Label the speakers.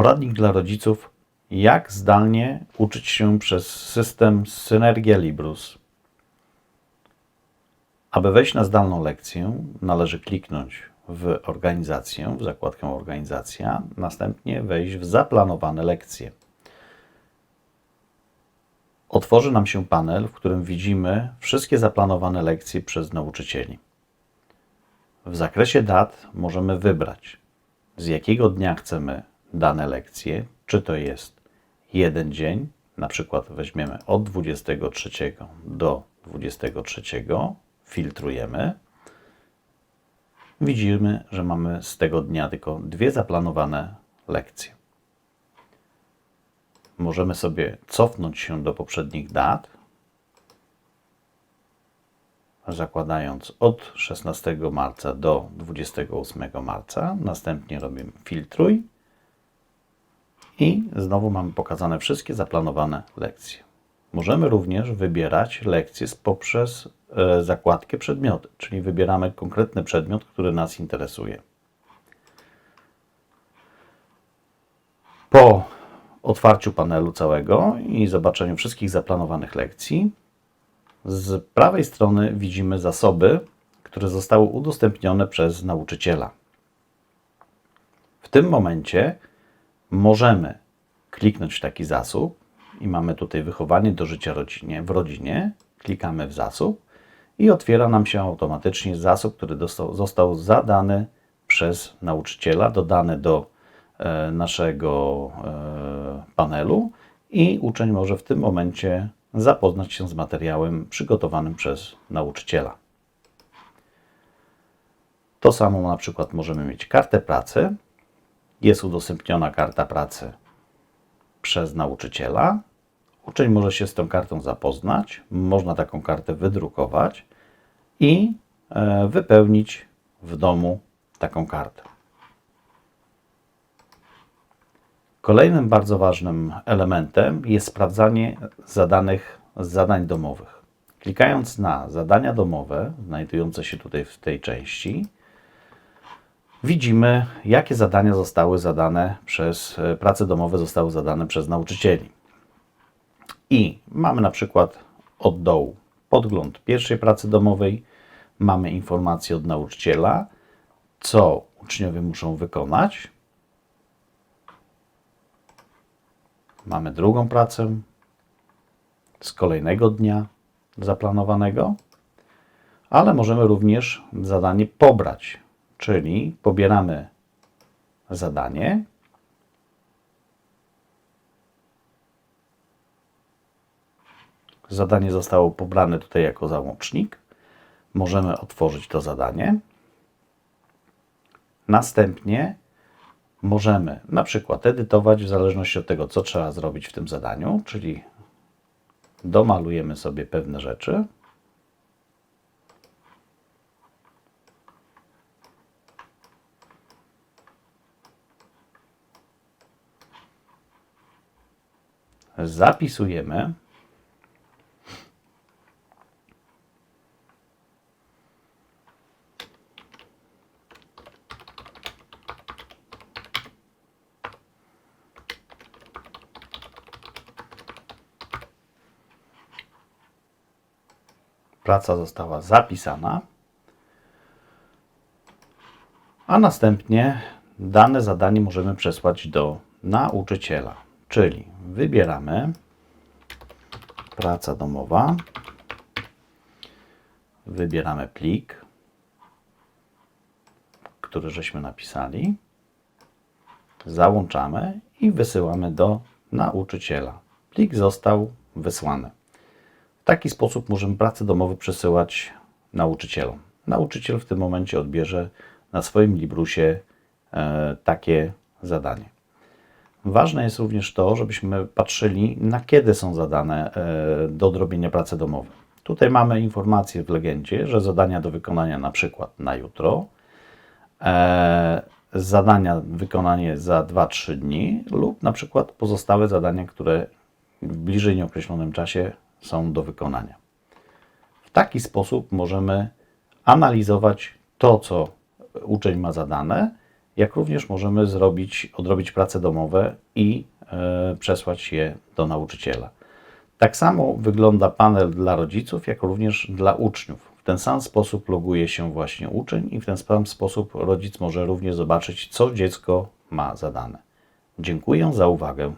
Speaker 1: Poradnik dla rodziców, jak zdalnie uczyć się przez system Synergia Librus. Aby wejść na zdalną lekcję, należy kliknąć w organizację, w zakładkę Organizacja, następnie wejść w zaplanowane lekcje. Otworzy nam się panel, w którym widzimy wszystkie zaplanowane lekcje przez nauczycieli. W zakresie dat możemy wybrać, z jakiego dnia chcemy dane lekcje, czy to jest jeden dzień, na przykład weźmiemy od 23 do 23, filtrujemy. Widzimy, że mamy z tego dnia tylko dwie zaplanowane lekcje. Możemy sobie cofnąć się do poprzednich dat, zakładając od 16 marca do 28 marca. Następnie robimy filtruj i znowu mamy pokazane wszystkie zaplanowane lekcje. Możemy również wybierać lekcje poprzez e, zakładkę przedmioty, czyli wybieramy konkretny przedmiot, który nas interesuje. Po otwarciu panelu całego i zobaczeniu wszystkich zaplanowanych lekcji, z prawej strony widzimy zasoby, które zostały udostępnione przez nauczyciela. W tym momencie możemy kliknąć w taki zasób i mamy tutaj wychowanie do życia rodzinie, w rodzinie. Klikamy w zasób i otwiera nam się automatycznie zasób, który dostał, został zadany przez nauczyciela, dodany do e, naszego e, panelu i uczeń może w tym momencie zapoznać się z materiałem przygotowanym przez nauczyciela. To samo na przykład możemy mieć kartę pracy. Jest udostępniona karta pracy przez nauczyciela. Uczeń może się z tą kartą zapoznać, można taką kartę wydrukować i e, wypełnić w domu taką kartę. Kolejnym bardzo ważnym elementem jest sprawdzanie zadanych zadań domowych. Klikając na zadania domowe, znajdujące się tutaj w tej części, widzimy, jakie zadania zostały zadane przez e, prace domowe zostały zadane przez nauczycieli. I mamy na przykład od dołu podgląd pierwszej pracy domowej, mamy informację od nauczyciela, co uczniowie muszą wykonać. Mamy drugą pracę z kolejnego dnia zaplanowanego, ale możemy również zadanie pobrać czyli pobieramy zadanie. Zadanie zostało pobrane tutaj jako załącznik. Możemy otworzyć to zadanie. Następnie możemy na przykład edytować w zależności od tego, co trzeba zrobić w tym zadaniu, czyli domalujemy sobie pewne rzeczy. Zapisujemy. Praca została zapisana, a następnie dane zadanie możemy przesłać do nauczyciela. Czyli wybieramy praca domowa, wybieramy plik, który żeśmy napisali, załączamy i wysyłamy do nauczyciela. Plik został wysłany. W taki sposób możemy prace domowe przesyłać nauczycielom. Nauczyciel w tym momencie odbierze na swoim Librusie e, takie zadanie. Ważne jest również to, żebyśmy patrzyli, na kiedy są zadane e, do odrobienia prace domowe. Tutaj mamy informację w legendzie, że zadania do wykonania na przykład na jutro, e, zadania wykonanie za 2-3 dni lub na przykład pozostałe zadania, które w bliżej nieokreślonym czasie są do wykonania. W taki sposób możemy analizować to, co uczeń ma zadane jak również możemy zrobić, odrobić prace domowe i e, przesłać je do nauczyciela. Tak samo wygląda panel dla rodziców, jak również dla uczniów. W ten sam sposób loguje się właśnie uczeń i w ten sam sposób rodzic może również zobaczyć, co dziecko ma zadane. Dziękuję za uwagę.